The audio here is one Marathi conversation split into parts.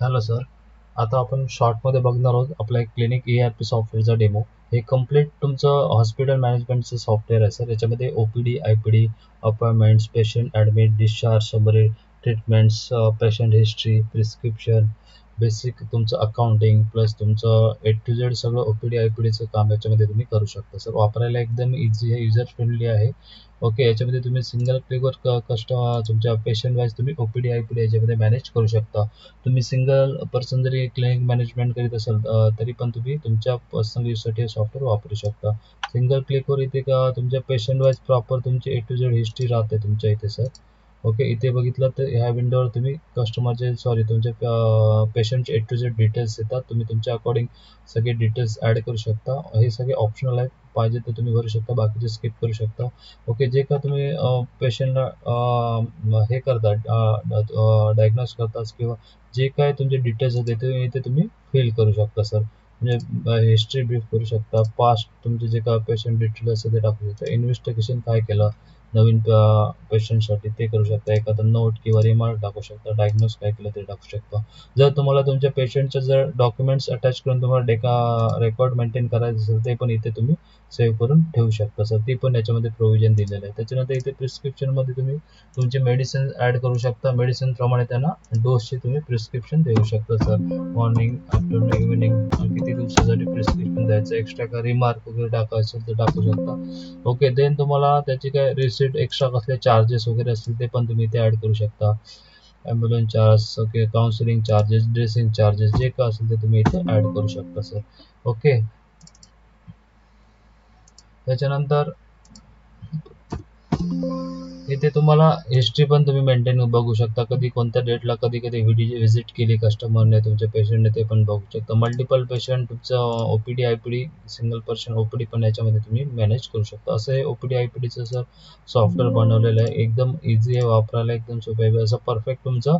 Hello sir. आता आपण शॉर्टमध्ये बघणार आहोत आपला एक क्लिनिक ए आर पी सॉफ्टवेअरचा डेमो हे कंप्लीट तुमचं हॉस्पिटल मॅनेजमेंटचं सॉफ्टवेअर आहे सर. याच्यामध्ये O P D I P D appointments patient admit discharge summary treatments patient history prescription basic तुमचं अकाउंटिंग प्लस तुमचं ए टू झेड सगळं O P D I P डीचं काम याच्यामध्ये तुम्ही करू शकता. सर वापरायला एकदम इझी आहे युजर फ्रेंडली आहे. ओके याच्यामध्ये तुम्ही सिंगल क्लिकवर क कस्टमर तुमच्या पेशंट वाईज तुम्ही O P D I P D याच्यामध्ये मॅनेज करू शकता. तुम्ही सिंगल पर्सन जरी क्लिनिक मॅनेजमेंट करीत असाल तरी पण तुम्ही तुमच्या पर्सनल यूजसाठी हे सॉफ्टवेअर वापरू शकता. सिंगल क्लिकवर इथे का तुमच्या पेशंट वाईज प्रॉपर तुमची ए टू झेड हिस्ट्री राहते तुमच्या इथे सर ओके इथे बघितलं तर ह्या विंडोवर तुम्ही कस्टमरचे सॉरी तुमचे पेशंटचे ए टू झेड डिटेल्स येतात. तुम्ही तुमच्या अकॉर्डिंग सगळे डिटेल्स ॲड करू शकता. हे सगळे ऑप्शनल आहेत. पाहिजे तर तुम्ही भरू शकता. बाकीचे स्किप करू शकता. ओके जे का तुम्ही पेशंटला हे करता डायग्नोस करताच किंवा जे काय तुमचे डिटेल्स होते ते इथे तुम्ही फिल करू शकता सर म्हणजे हिस्ट्री ब्रीफ करू शकता. पास्ट तुमचे जे काय पेशंट डिटेल्स असेल ते टाकू शकता. इन्व्हेस्टिगेशन काय केलं? नवीन पेशंटसाठी ते करू शकता. एखादा नोट किंवा रिमार्क टाकू शकता. डायग्नोस काय केलं ते टाकू शकता. जर तुम्हाला तुमच्या पेशंटचे जर डॉक्युमेंट्स अटॅच करून तुम्हाला डेका रेकॉर्ड मेंटेन करायचं असेल ते पण इथे तुम्ही सेव्ह करून ठेवू शकता सर. ती पण याच्यामध्ये प्रोव्हिजन दिलेलं आहे. त्याच्यानंतर इथे प्रिस्क्रिप्शनमध्ये तुम्ही तुमचे मेडिसिन ॲड करू शकता. मेडिसिनप्रमाणे त्यांना डोसचे तुम्ही प्रिस्क्रिप्शन देऊ शकता सर. मॉर्निंग आफ्टरनून इव्हिनिंग किती दिवसासाठी प्रिस्क्रिप्शन द्यायचं? एक्स्ट्रा काय रिमार्क वगैरे टाकायचं असेल तर टाकू शकता. ओके देन तुम्हाला त्याची काय रिस्क रिसिट एक्स्ट्रा कसले चार्जेस वगैरे असतील ते पण तुम्ही इथे ॲड करू शकता. Ambulance charge okay counselling charges dressing charges जे काय असेल ते तुम्ही इथे ॲड करू शकता सर ओके त्याच्यानंतर इथे तुम्हाला हिस्ट्री पण तुम्ही मेंटेन बघू शकता. कधी कोणत्या डेटला कधी कधी व्हिजिट केली कस्टमरने तुमच्या पेशंटने ते पण बघू शकता. मल्टिपल पेशंट तुमचं O P D I P D single person O P D पण याच्यामध्ये तुम्ही मॅनेज करू शकता. असं हे O P D I P डीचं sir software बनवलेलं आहे एकदम इझी आहे वापरायला एकदम सोपं आहे. असं परफेक्ट तुमचं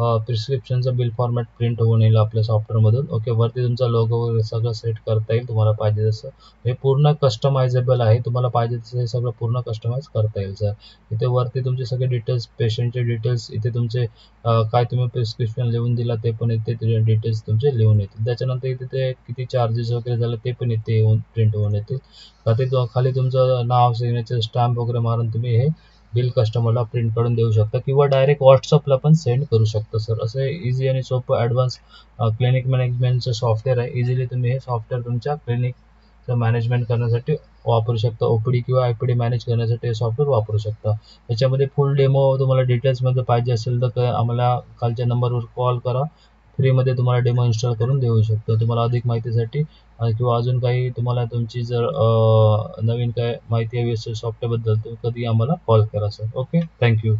प्रिस्क्रिप्शनचं बिल फॉर्मॅट प्रिंट होऊन येईल आपल्या सॉफ्टवेअरमधून ओके वरती तुमचा लोगो वगैरे सगळं सेट करता येईल तुम्हाला पाहिजे तसं. हे पूर्ण कस्टमायझेबल आहे तुम्हाला पाहिजे तसं हे सगळं पूर्ण कस्टमाइज करता येईल सर इथे वरती तुमचे सगळे डिटेल्स पेशंटचे डिटेल्स इथे तुमचे काय तुम्ही प्रिस्क्रिप्शन लिहून दिला ते पण इथे डिटेल्स तुमचे लिहून येतील. त्याच्यानंतर इथे ते किती चार्जेस वगैरे झाले ते पण इथे येऊन प्रिंट होऊन येतील. का ते खाली तुमचं नाव सिग्नेचर स्टॅम्प वगैरे मारून तुम्ही हे बिल कस्टमरला प्रिंट काढून देऊ शकता किंवा डायरेक्ट व्हॉट्सअपला पण सेंड करू शकता सर असं इझी आणि सोपं ॲडव्हान्स क्लिनिक मॅनेजमेंटचं सॉफ्टवेअर आहे. इझिली तुम्ही हे सॉफ्टवेअर तुमच्या क्लिनिकचं मॅनेजमेंट करण्यासाठी वापरू शकता. ओ पी डी किंवा आय पी डी मॅनेज करण्यासाठी हे सॉफ्टवेअर वापरू शकता. याच्यामध्ये फुल डेमो तुम्हाला डिटेल्समध्ये पाहिजे असेल तर आम्हाला खालच्या नंबरवर कॉल करा. फ्रीमध्ये तुम्हाला डेमो इन्स्टॉल करून देऊ शकतो. तुम्हाला अधिक माहितीसाठी किंवा अजून काही तुम्हाला तुमची जर नवीन काय माहिती हवी असेल सॉफ्टवेअरबद्दल तर कधी आम्हाला कॉल करा सर ओके थँक्यू